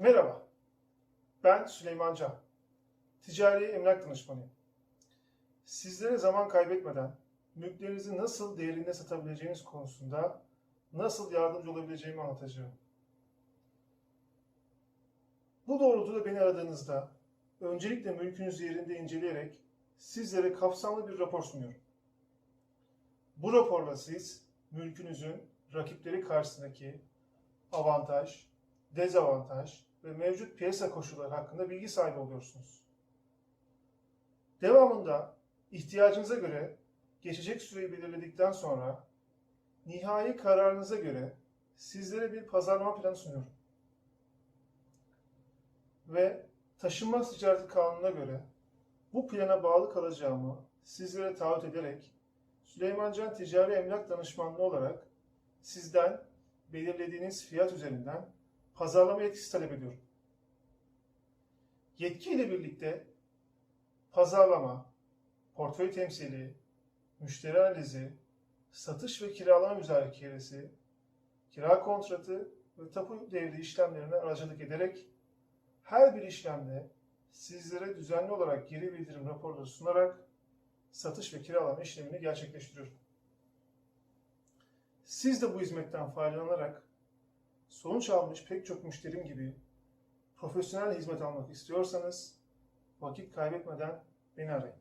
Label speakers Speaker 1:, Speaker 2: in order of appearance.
Speaker 1: Merhaba, ben Süleyman Can. Ticari emlak danışmanıyım. Sizlere zaman kaybetmeden mülklerinizi nasıl değerinde satabileceğiniz konusunda nasıl yardımcı olabileceğimi anlatacağım. Bu doğrultuda beni aradığınızda öncelikle mülkünüzü yerinde inceleyerek sizlere kapsamlı bir rapor sunuyorum. Bu raporla siz mülkünüzün rakipleri karşısındaki avantaj, dezavantaj ve mevcut piyasa koşulları hakkında bilgi sahibi oluyorsunuz. Devamında ihtiyacınıza göre geçecek süreyi belirledikten sonra nihai kararınıza göre sizlere bir pazarlama planı sunuyorum. Ve taşınmaz ticareti kanununa göre bu plana bağlı kalacağımı sizlere taahhüt ederek Süleyman Can Ticari Emlak Danışmanlığı olarak sizden belirlediğiniz fiyat üzerinden pazarlama yetkisi talep ediyorum. Yetki ile birlikte pazarlama, portföy temsili, müşteri analizi, satış ve kiralama müzakeresi, kira kontratı ve tapu devri işlemlerine aracılık ederek her bir işlemde sizlere düzenli olarak geri bildirim raporları sunarak satış ve kiralama işlemini gerçekleştiriyorum. Siz de bu hizmetten faydalanarak sonuç almış pek çok müşterim gibi profesyonel hizmet almak istiyorsanız vakit kaybetmeden beni arayın.